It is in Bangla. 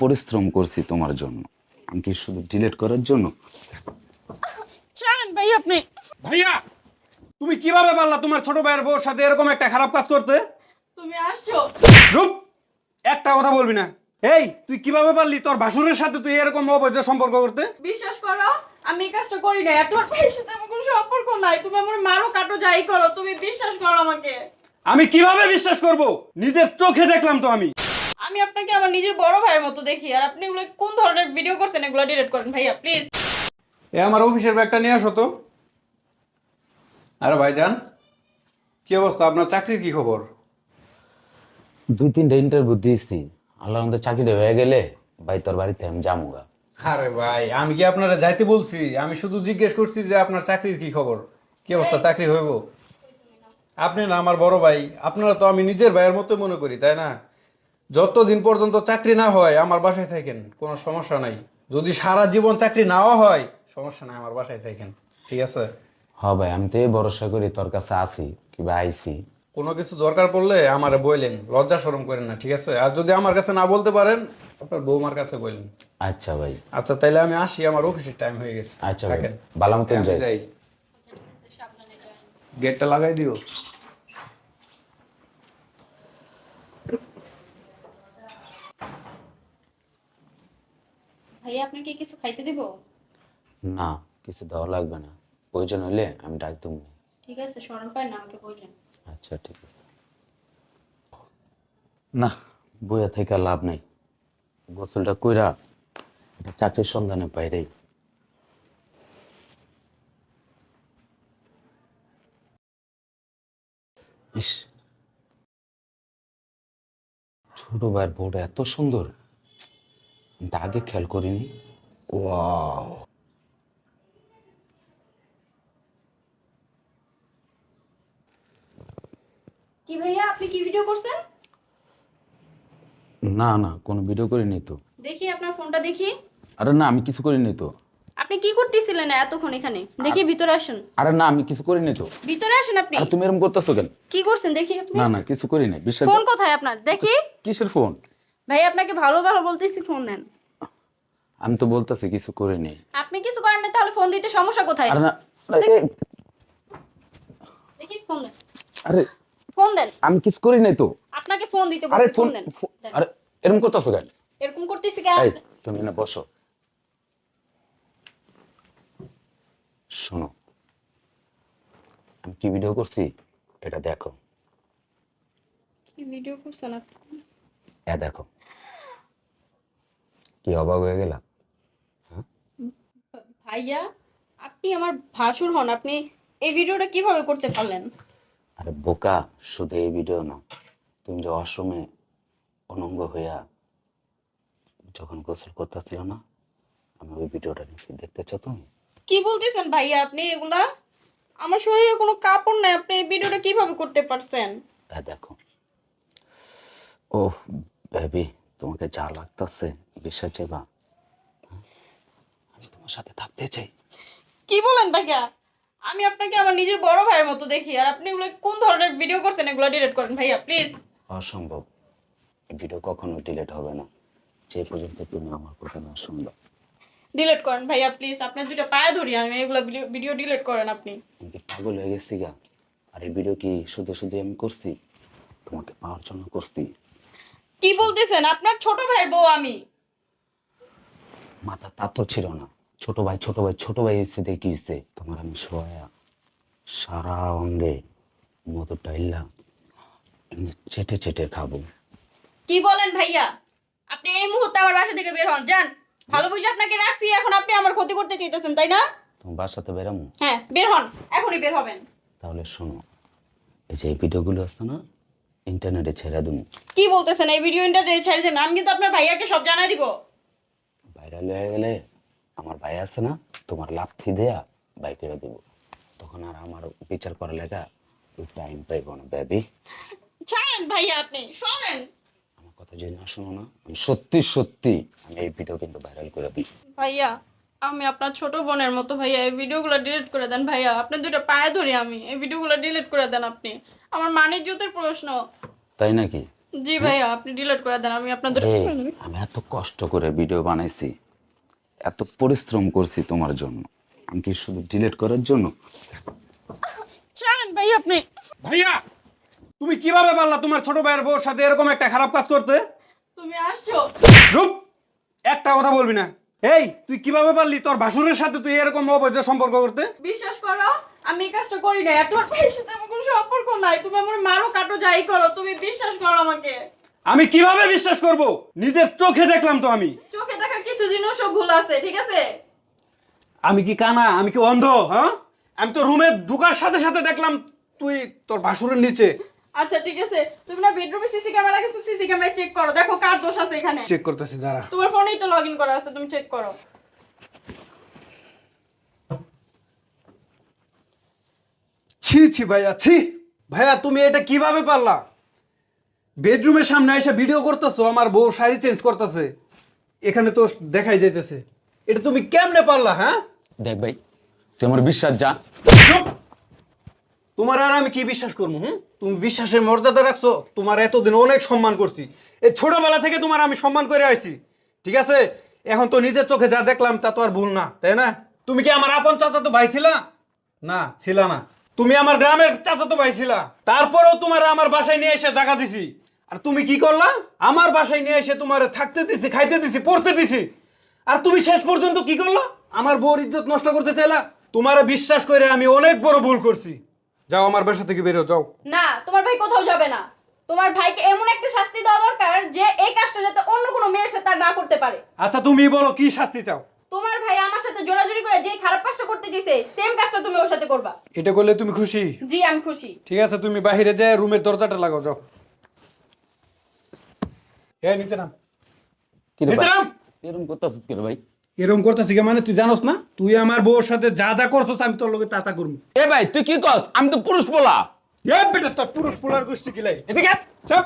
পরিশ্রম করছি তোমার জন্য। আমি কি শুধু ডিলেট করার জন্য? চান ভাই আপনি। ভাইয়া তুমি কীভাবে পারলা তোমার ছোট ভাইয়ের বউর সাথে এরকম একটা খারাপ কাজ করতে? তুমি আসছো। চুপ! একটা কথা বলবি না। এই তুই কীভাবে পারলি তোর ভাসুরের সাথে তুই এরকম অবৈধ সম্পর্ক করতে? বিশ্বাস করো আমি এই কাজটা করি আর তোমার ভাইয়ের সাথে আমার কোনো সম্পর্ক নাই। তুমি আমার মারো কাটো যাই করো। তুমি বিশ্বাস করো আমাকে। আমি কীভাবে বিশ্বাস করব? নিজের চোখে দেখলাম তো আমি। আমি আপনাকে আমার নিজের বড় ভাইয়ের মতো দেখি আর আপনি এগুলো কোন ধরনের ভিডিও করছেন এগুলো ডিলিট করেন ভাইয়া প্লিজ এ আমার অফিসের ব্যাগটা নিয়ে আসো তো। আরে ভাইজান কি অবস্থা? আপনার চাকরির কি খবর? দুই তিনটা ইন্টারভিউ দিয়েছি। আল্লাহ আমাদের চাকরিটা হয়ে গেলে ভাই তোর বাড়িতে আমি যামুগা। আরে ভাই আমি কি আপনারা যাইতে বলছি? আমি শুধু জিজ্ঞেস করছি যে আপনার চাকরির কি খবর? কি অবস্থা চাকরি হইব? আপনি না আমার বড় ভাই আপনারা তো আমি নিজের ভাইয়ের মতো মনে করি তাই না? যতদিন পর্যন্ত চাকরি না হয় আমার বাসায় থাকেন কোনো সমস্যা নাই। যদি সারা জীবন চাকরি নাও হয় সমস্যা নাই আমার বাসায় থাকেন। ঠিক আছে? হ ভাই আমি তো এই ভরসা করি তোর কাছে আছি কিবা আইছি। কোনো কিছু দরকার পড়লে আমারে বললেন লজ্জা শরম করেন না ঠিক আছে? আর যদি আমার কাছে না বলতে পারেন আপনার বৌমার কাছে বললেন আচ্ছা ভাই। আচ্ছা তাইলে আমি আসি আমার অফিসের টাইম হয়ে গেছে। আচ্ছা ভাই থাকেন ভালো মতন যাই। যাই গেটটা লাগাই দিও। ভাইয়া আপনাকে কিছু খাইতে দিব? না কিছু দেওয়া লাগবে না। প্রয়োজন হলে আমি ডাক দেবো। ঠিক আছে স্মরণ পায় না আমাকে বললেন। আচ্ছা ঠিক আছে। না বইয়া থেকে লাভ নেই। গোসলটা কইরা একটা চাকরির সন্ধানে বাইরেই ইস ছোট ভাইয়ের বউটা এত সুন্দর। আমি তো আগে খেয়াল করিনি। ওয়াও। কি ভাইয়া আপনি কি ভিডিও করছেন? না না কোনো ভিডিও করিনি তো। দেখি আপনার ফোনটা দেখি। আরে না আমি কিছু করিনি তো। আপনি কি করতেছিলেন এতক্ষণ এখানে? দেখি ভিতরে আসেন। আরে না আমি কিছু করিনি তো। ভিতরে আসেন আপনি। আর তুমি এরকম করতেছো কেন? কি করছেন দেখি আপনি। না না কিছু করি নাই বিশ্বাস ফোন কোথায় আপনার? দেখি। কিসের ফোন ভাই আপনাকে ভালো ভালো বলতেছি ফোন নেন। আমি তো বলতেছি কিছু করিনি আপনি কিছু করেন না তাহলে ফোন দিতে সমস্যা কোথায়? আরে না দেখি। ফোন দেন। আরে ফোন দেন। আমি কিছু করি নাই তো। আপনাকে ফোন দিতে আরে বলছি ফোন ফোন দেন দেন। আরে এরকম করতেছো কেন? এরকম করতেছি কেন? এই তুমি না বসো। শোনো আমি কি ভিডিও করছি? এটা দেখো। কি ভিডিও করছেন আপনি? এ দেখো। কি অবাক হয়ে গেলাম? ভাইয়া আপনি আমার ভাসুর হন আপনি এই ভিডিওটা কীভাবে করতে পারলেন? আরে বোকা শুধু এই ভিডিও না তুমি যে অসমে অনঙ্গ হইয়া যখন গোসল করতেছিল না আমি ওই ভিডিওটা নিচ্ছি দেখতে চাও তুমি? কি বলতেছেন ভাইয়া আপনি এগুলা? আমার শরীরে কোনো কাপড় নাই আপনি এই ভিডিওটা কীভাবে করতে পারছেন? এ দেখো। ও বেবি তোমাকে যা লাগতেছে বিশ্বাস যাবা। আমি তোমার সাথে থাকতে চাই। কি বলেন ভাইয়া? আমি আপনাকে আমার নিজের বড় ভাইয়ের মতো দেখি আর আপনি এগুলো কোন ধরনের ভিডিও করছেন? এগুলো ডিলিট করেন ভাইয়া প্লিজ অসম্ভব। ভিডিও কখনো ডিলিট হবে না। যে পর্যন্ত তুমি আমার কথা না শুনবা ডিলিট করেন ভাইয়া প্লিজ আপনার দুটো পায়ে ধরি আমি এগুলো ভিডিও ডিলিট করেন আপনি। আমি পাগল হয়ে গেছি গা? আর এই ভিডিও কি শুধু শুধু আমি করছি? তোমাকে পাওয়ার জন্য করছি? কি বলতেছেন? আপনার ছোট ভাই বউ আমি। মাথা তা তো ছিল না। ছোট ভাই ছোট ভাই ছোট ভাই এসে দেখিয়েছে তোমার আমি শোয়া সারা অঙ্গে ডাইলা এমনি চেটে চেটে খাব। কি বলেন ভাইয়া? আপনি এই মুহূর্তে আমার বাসা থেকে বের হন যান। ভালো বুঝে আপনাকে রাখছি এখন আপনি আমার ক্ষতি করতে চাইতেছেন তাই না? তোমার বাসাতে বেরামো? হ্যাঁ বের হন এখনই বের হবেন। তাহলে শোনো এই যে ভিডিওগুলো আছে না ইন্টারনেটে ছেড়ে দেবো কি বলতেছেন? এই ভিডিও ইন্টারনেটে ছেড়ে দেবেন আমি কিন্তু আপনার ভাইয়াকে সব জানাই দিব। ভাইরাল হয়ে গেলে আমার ভাই আছে না তোমার লাথি দেয়া ভাই কেড়ে দেবো। তখন আর আমার বিচার করা লেখা ওই টাইম পাইব না বেবি ছাড়েন ভাইয়া আপনি সরেন। আমার কথা যদি না শোনো না আমি সত্যি সত্যি আমি এই ভিডিও কিন্তু ভাইরাল করে দিই। ভাইয়া আমি আপনার ছোট বোনের মতো ভাইয়া এই ভিডিওগুলো ডিলিট করে দেন ভাইয়া। আপনার দুটো পায়ে ধরি আমি এই ভিডিওগুলো ডিলিট করে দেন আপনি। আমার মানিক জুতের প্রশ্ন। তাই নাকি? জি ভাইয়া আপনি ডিলিট করে দেন আমি আপনাদের এই, আমি এত কষ্ট করে ভিডিও বানাইছি। এত পরিশ্রম করছি তোমার জন্য। আমি কি শুধু ডিলিট করার জন্য? চান ভাই আপনি। ভাইয়া তুমি কীভাবে পারলা তোমার ছোট ভাইয়ের বউর সাথে এরকম একটা খারাপ কাজ করতে? তুমি আসছো। চুপ! একটা কথা বলবি না। এই তুই কীভাবে পারলি তোর ভাসুরের সাথে তুই এরকম অবৈধ সম্পর্ক করতে? বিশ্বাস করো আমি এই কাজটা করি না তোমার ভাইয়ের সাথে আমার কোনো সম্পর্ক নাই তুমি আমার মারো কাটো যাই করো তুমি বিশ্বাস করো আমাকে। আমি কীভাবে বিশ্বাস করব? নিজের চোখে দেখলাম তো আমি। চোখে দেখা কিছু জিনিসও ভুল আছে ঠিক আছে? আমি কি কানা? আমি কি অন্ধ হ্যাঁ? আমি তো রুমে ঢুকার সাথে সাথে দেখলাম তুই তোর ভাসুরের নিচে। আচ্ছা ঠিক আছে। তুমি না বেডরুমে সিসি ক্যামেরা কিছু সিসি ক্যামেরা চেক করো। দেখো কার দোষ আছে এখানে। চেক করতেছি দাঁড়া। তোমার ফোনেই তো লগ ইন করা আছে তুমি চেক করো। ছি ছি ভাইয়া ছি। ভাইয়া তুমি এটা কীভাবে পারলা? বেডরুমের সামনে এসে ভিডিও করতেছো আমার বউ শাড়ি চেঞ্জ করতেছে। এখানে তো দেখাই যাইতেছে। এটা তুমি কেমনে পারলা হ্যাঁ? দেখ ভাই তুই আমার বিশ্বাস যা। তোমার আর আমি কি বিশ্বাস করব হুম? তুমি বিশ্বাসের মর্যাদা রাখছো তোমার এতদিন অনেক সম্মান করছি। এই ছোটবেলা থেকে তোমার আমি সম্মান করে আসছি ঠিক আছে? এখন তো নিজের চোখে যা দেখলাম তা তো আর ভুল না তাই না? তুমি কি আমার আপন চাচা তো ভাই ছিলা? না ছিল না। তুমি আমার গ্রামের চাচা তো ভাই ছিলা। তারপরেও তোমার আমার বাসায় নিয়ে এসে জায়গা দিছি। আর তুমি কি করলা? আমার বাসায় নিয়ে এসে তোমার থাকতে দিছি খাইতে দিছি পড়তে দিছি। আর তুমি শেষ পর্যন্ত কি করলা? আমার বউর ইজ্জত নষ্ট করতে চাইলা? তোমারে বিশ্বাস করে আমি অনেক বড় ভুল করছি। যাও আমার বাসা থেকে বেরো যাও। না তোমার ভাই কোথাও যাবে না। তোমার ভাইকে এমন একটা শাস্তি দেওয়া দরকার যে এই কাজটা যাতে অন্য কোনো মেয়ের সাথে আর না করতে পারে। আচ্ছা তুমি বলো কি শাস্তি চাও? তোমার ভাই আমার সাথে জোরাজুরি করে যে খারাপ কাজটা করতে চেয়েছে সেম কাজটা তুমি ওর সাথে করবা। এটা করলে তুমি খুশি? জি আমি খুশি। ঠিক আছে তুমি বাইরে রুমের দরজাটা লাগাও যাও। এ নিচে নাম। কি রে নিচে নাম। এরকম করতেছিস কি রে ভাই? এরকম করতেছি কি মানে তুই জানোস না? তুই আমার বউর সাথে যা যা করছস আমি তোর লগে তা তা করব। এ ভাই তুই কি কস? আমি তো পুরুষ বলা এ বেটা তোর পুরুষ পোলার গোষ্ঠী কিলাই এদিকে চাপ।